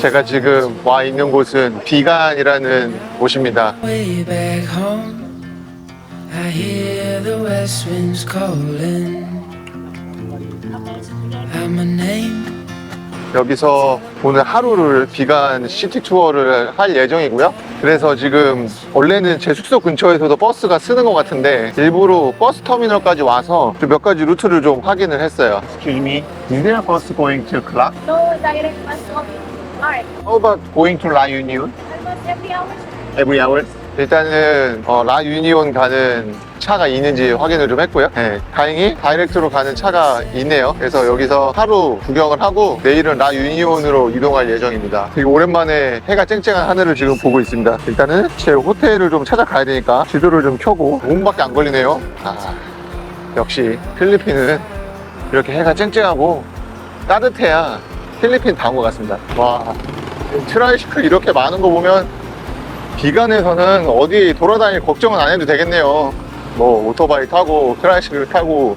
제가 지금 와 있는 곳은 비간이라는 곳입니다. 여기서 오늘 하루를 비간 시티 투어를 할 예정이고요. 그래서 지금 원래는 제 숙소 근처에서도 버스가 쓰는 것 같은데 일부러 버스 터미널까지 와서 좀몇 가지 루트를 좀 확인을 했어요. Excuse me, is there a bus going to Clark? No direct bus Mark. How about going to La Union? Almost every hour. Every hour? 일단은 어, 라 유니온 가는 차가 있는지 확인을 좀 했고요. 네, 다행히 다이렉트로 가는 차가 있네요. 그래서 여기서 하루 구경을 하고 내일은 라 유니온으로 이동할 예정입니다. 되게 오랜만에 해가 쨍쨍한 하늘을 지금 보고 있습니다. 일단은 제 호텔을 좀 찾아가야 되니까 지도를 좀 켜고 5분밖에 안 걸리네요. 아, 역시 필리핀은 이렇게 해가 쨍쨍하고 따뜻해야 필리핀 다 온 것 같습니다. 와, 트라이시클 이렇게 많은 거 보면 비간에서는 어디 돌아다닐 걱정은 안 해도 되겠네요. 뭐 오토바이 타고 트라이시클 타고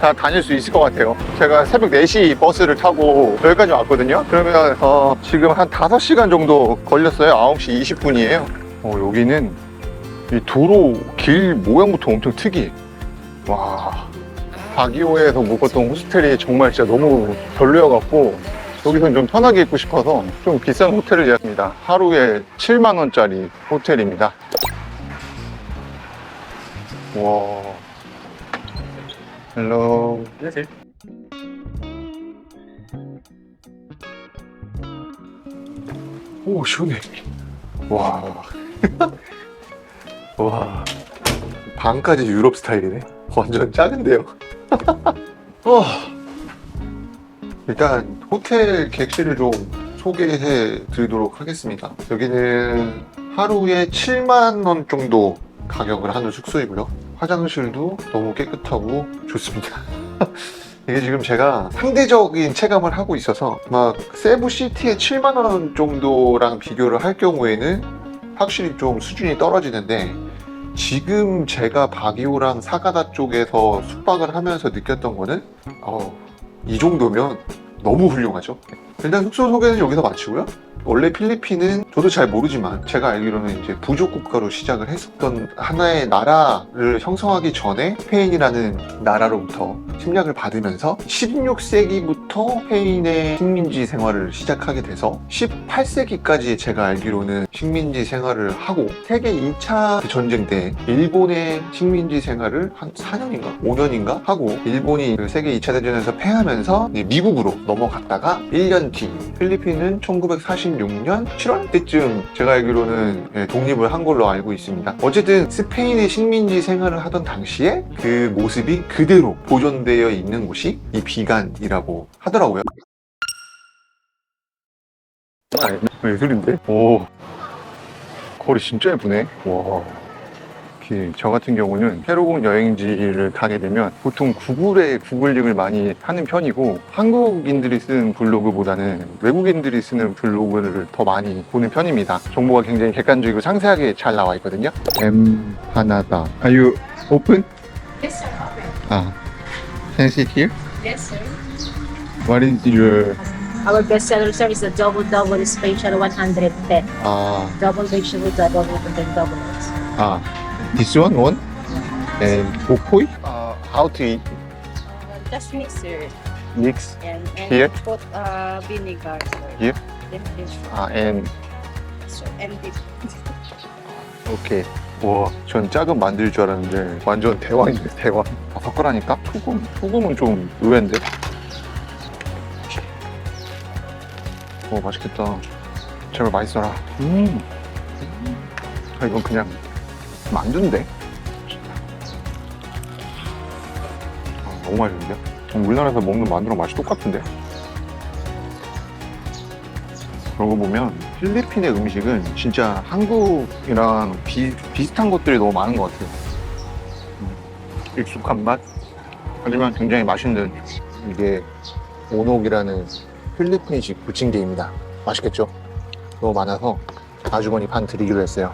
다 다닐 수 있을 것 같아요. 제가 새벽 4시 버스를 타고 여기까지 왔거든요. 그러면 어, 지금 한 5시간 정도 걸렸어요. 9시 20분이에요. 어, 여기는 이 도로 길 모양부터 엄청 특이해. 와. 바기오에서 묵었던 호스텔이 정말 진짜 너무 별로여갖고 여기선 좀 편하게 있고 싶어서 좀 비싼 호텔을 예약합니다. 하루에 7만 원짜리 호텔입니다. 와. 헬로. 오, 시원해. 와. 와. 방까지 유럽 스타일이네. 완전 작은데요. 어. 일단 호텔 객실을 좀 소개해 드리도록 하겠습니다. 여기는 하루에 7만 원 정도 가격을 하는 숙소이고요. 화장실도 너무 깨끗하고 좋습니다. 이게 지금 제가 상대적인 체감을 하고 있어서 막 세부 시티의 7만 원 정도랑 비교를 할 경우에는 확실히 좀 수준이 떨어지는데 지금 제가 바기오랑 사가다 쪽에서 숙박을 하면서 느꼈던 거는 어, 이 정도면 너무 훌륭하죠. 일단 숙소 소개는 여기서 마치고요. 원래 필리핀은 저도 잘 모르지만 제가 알기로는 이제 부족 국가로 시작을 했었던 하나의 나라를 형성하기 전에 스페인이라는 나라로부터 침략을 받으면서 16세기부터 스페인의 식민지 생활을 시작하게 돼서 18세기까지 제가 알기로는 식민지 생활을 하고 세계 2차 전쟁 때 일본의 식민지 생활을 한 4년인가 5년인가 하고 일본이 그 세계 2차 대전에서 패하면서 미국으로 넘어갔다가 1년 뒤 필리핀은 1946년 7월 때쯤 제가 알기로는 예, 독립을 한 걸로 알고 있습니다. 어쨌든 스페인의 식민지 생활을 하던 당시에 그 모습이 그대로 보존되어 있는 곳이 이 비간이라고 하더라고요. 아, 예술인데? 오, 거리 진짜 예쁘네. 와. 특히 저 같은 경우는 새로운 여행지를 가게 되면 보통 구글에 구글링을 많이 하는 편이고 한국인들이 쓰는 블로그보다는 외국인들이 쓰는 블로그를 더 많이 보는 편입니다. 정보가 굉장히 객관적이고 상세하게 잘 나와 있거든요. M 하나다. Are you open? Yes, sir. Okay. 아, can I sit here? Yes, sir. What is your Our best seller, sir, is the double double special 110. 아, Double vegetable, double double rice. 아, this one one and 보코이? Uh, how to eat? Just mix, sir. Mix. And, and Here? put uh, vinegar, sir. Here? Then this, 아, and sir. And this. 오케이. 와, 전 작은 만들 줄 알았는데 완전 대왕이네, 대왕. 다섯 거라니까? 소금, 소금은 좀 의외인데? 오, 맛있겠다. 제발 맛있어라. 음. 아, 이건 그냥 만두인데? 아, 너무 맛있는데? 우리나라에서 먹는 만두랑 맛이 똑같은데? 그러고 보면 필리핀의 음식은 진짜 한국이랑 비, 비슷한 것들이 너무 많은 것 같아요. 음, 익숙한 맛? 하지만 굉장히 맛있는 이게 오녹이라는 필리핀식 부침개입니다. 맛있겠죠? 너무 많아서 아주머니 반 드리기로 했어요.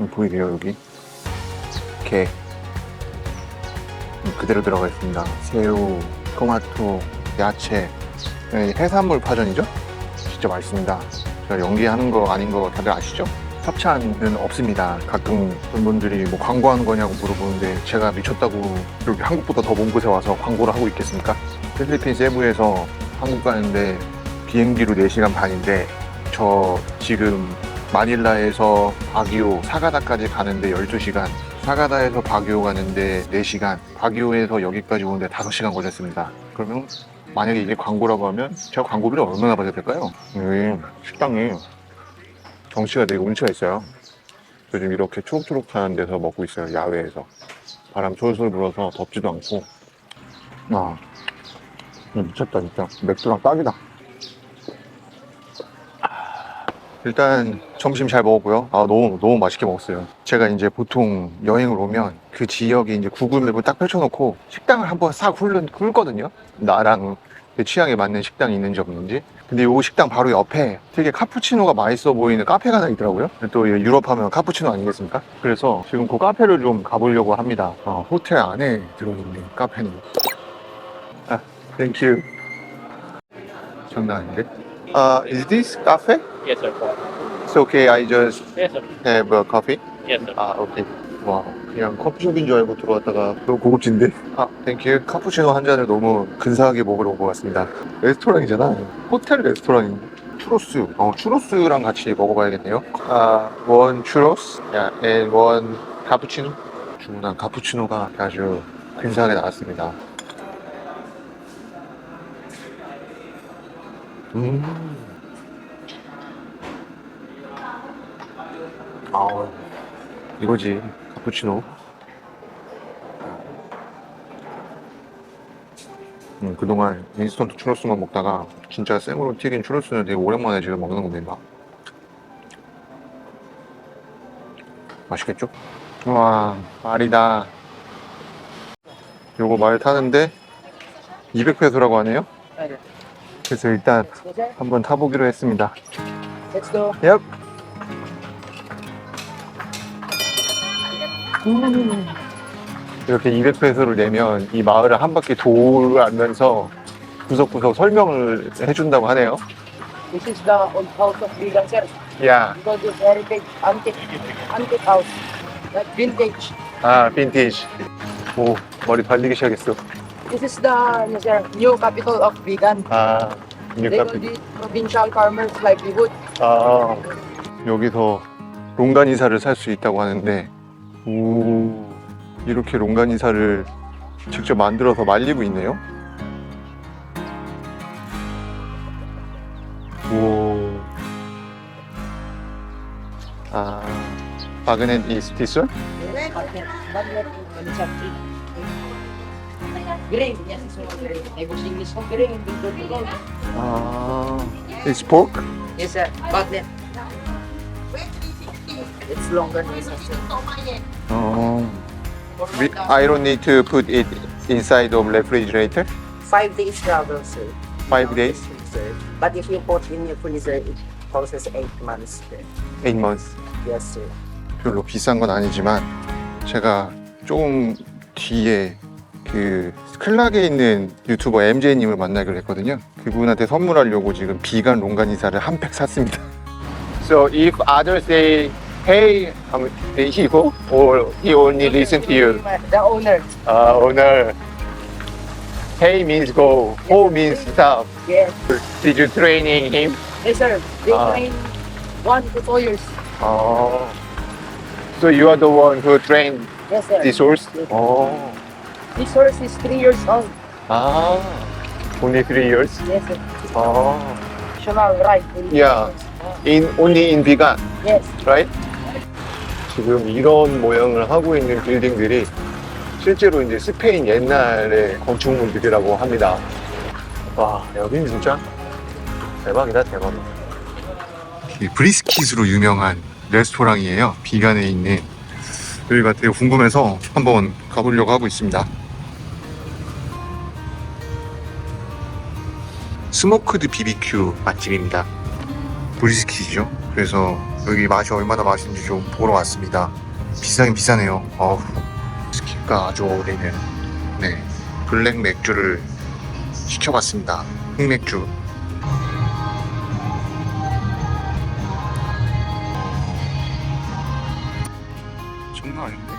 음, 보이세요 여기? 게 음, 그대로 들어가 있습니다. 새우, 토마토, 야채, 네, 해산물 파전이죠? 진짜 맛있습니다. 제가 연기하는 거 아닌 거 다들 아시죠? 협찬은 없습니다. 가끔 분들이 뭐 광고하는 거냐고 물어보는데 제가 미쳤다고 이렇게 한국보다 더 먼 곳에 와서 광고를 하고 있겠습니까? 필리핀 세부에서 한국 가는데 비행기로 4시간 반인데 저 지금 마닐라에서 바기오, 사가다까지 가는데 12시간 사가다에서 바기오 가는데 4시간 바기오에서 여기까지 오는데 5시간 걸렸습니다. 그러면 만약에 이게 광고라고 하면 제가 광고비를 얼마나 받아야 될까요? 여기 식당이 정치가 되게 운치가 있어요. 요즘 이렇게 초록초록한 데서 먹고 있어요. 야외에서. 바람 솔솔 불어서 덥지도 않고. 아, 미쳤다 진짜. 맥주랑 딱이다. 일단 점심 잘 먹었고요. 아 너무 너무 맛있게 먹었어요. 제가 이제 보통 여행을 오면 그 지역에 이제 구글맵을 딱 펼쳐놓고 식당을 한번 싹 훑는, 훑거든요. 나랑 내 취향에 맞는 식당이 있는지 없는지. 근데 요 식당 바로 옆에 되게 카푸치노가 맛있어 보이는 카페가 하나 있더라고요. 또 유럽 하면 카푸치노 아니겠습니까? 그래서 지금 그 카페를 좀 가보려고 합니다. 어, 호텔 안에 들어있는 카페는. 아, 땡큐. 장난 아닌데? 아, is this cafe? Yes, sir. It's okay, I just Yes, sir. have a coffee. Yes, sir. 아, 오케이. 와, 그냥 커피숍인 줄 알고 들어왔다가 너무 고급진데? 아, 땡큐. 카푸치노 한 잔을 너무 근사하게 먹으러 온 것 같습니다. 레스토랑이잖아. 호텔 레스토랑인데. 추로스. 어, 추로스랑 같이 먹어봐야겠네요. 아, 원 추로스, 야, and 원 카푸치노. 주문한 카푸치노가 아주 근사하게 나왔습니다. 음. 아우, 이거지. 카푸치노. 음, 그동안 인스턴트 추러스만 먹다가 진짜 생으로 튀긴 추러스는 되게 오랜만에 지금 먹는 건데 막 맛있겠죠? 와 말이다 요거 말 타는데 200페소라고 하네요 그래서 일단. 한번 타보기로 했습니다 Let's 이렇게 200페소를 내면 이 마을을 한 바퀴 돌면서 구석구석 설명을 해준다고 하네요. This is the old house of Vegan, sir. 야, Because it's heritage, antique, antique house. Like vintage. 아, 빈티지. 오, 머리 발리기 시작했어. This is the ano, sir, new capital of vegan. 아, They 뉴카피. call it provincial farmers livelihood. 아, 여기서 롱간 이사를 살 수 있다고 하는데, 오, 이렇게 롱간이사를 직접 만들어서 말리고 있네요. 오, 아, 바그넨 Portugal. 아, it's pork? Yes, sir. It's longer sir. 어, we, I don't need to put it inside of refrigerator. Five days travel, sir. Five days, Sir. But if you put in your freezer, it process eight months. Sir. eight months. Yes, sir. 별로 비싼 건 아니지만 제가 조금 뒤에 그 클락에 있는 유튜버 MJ님을 만나기로 했거든요. 그분한테 선물하려고 지금 비간 롱간 이사를 한 팩 샀습니다. So if others say, hey, um, Higo? Or he only listen to you? The owner. Uh, owner. Hey means go. Ho means stop. Yes. Did you train him? Yes, sir. They uh. train one to four years. Oh. So you are the one who trained Yes, sir. this horse? Oh. This horse is three years old. Ah. Only three years? Yes, sir. Oh. National I in- Yeah. In only in Bigan, Yes. right? 지금 이런 모양을 하고 있는 빌딩들이 실제로 이제 스페인 옛날의 건축물들이라고 합니다. 와, 여긴 진짜 대박이다, 대박이다. 브리스킷으로 유명한 레스토랑이에요. 비간에 있는 여기가 되게 궁금해서 한번 가보려고 하고 있습니다. 스모크드 BBQ 맛집입니다. 브리스킷이죠. 그래서 여기 맛이 얼마나 맛있는지 좀 보러 왔습니다. 비싸긴 비싸네요. 어우, 스키가 아주 어울리는 네 블랙 맥주를 시켜봤습니다. 흑맥주. 장난 아닌데?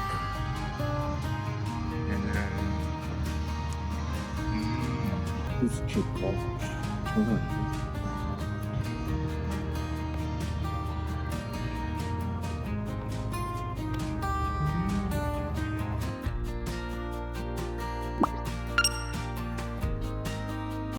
얘는 음, 스킨과 장난 아닌데?